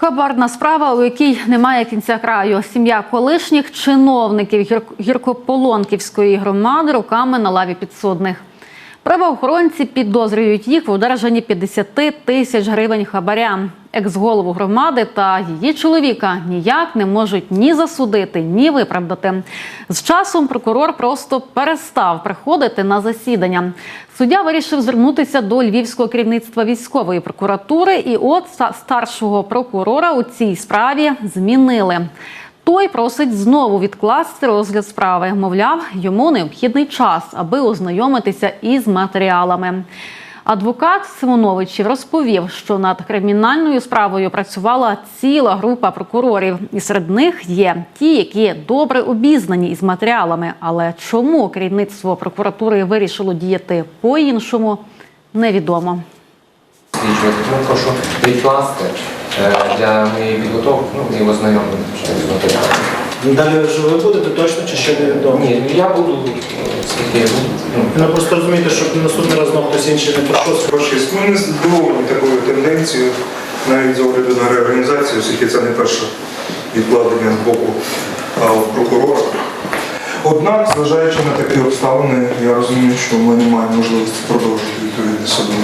Хабарна справа, у якій немає кінця краю. Сім'я колишніх чиновників Гір- гіркополонківської громади руками на лаві підсудних. Правоохоронці підозрюють їх в одержанні 50 тисяч гривень хабаря. Екс-голову громади та її чоловіка ніяк не можуть ні засудити, ні виправдати. З часом прокурор просто перестав приходити на засідання. Суддя вирішив звернутися до львівського керівництва військової прокуратури, і от ста- старшого прокурора у цій справі змінили. Той просить знову відкласти розгляд справи. Мовляв, йому необхідний час, аби ознайомитися із матеріалами. Адвокат Симоновичів розповів, що над кримінальною справою працювала ціла група прокурорів, і серед них є ті, які добре обізнані із матеріалами. Але чому керівництво прокуратури вирішило діяти по-іншому, невідомо. Тому прошу відкласти е, для моєї підготовки, ну ознайомлення. Далі вже ви будете точно чи ще невідомо? Ні, я буду е, скільки ну, Ви просто розумієте, щоб наступний раз знову хтось інший не прийшов. Трошки ми не здивовані такою тенденцією, навіть з огляду на реорганізацію, оскільки це не перше відкладення з боку прокурора. Однак, зважаючи на такі обставини, я розумію, що ми не маємо можливості продовжити відповідне судове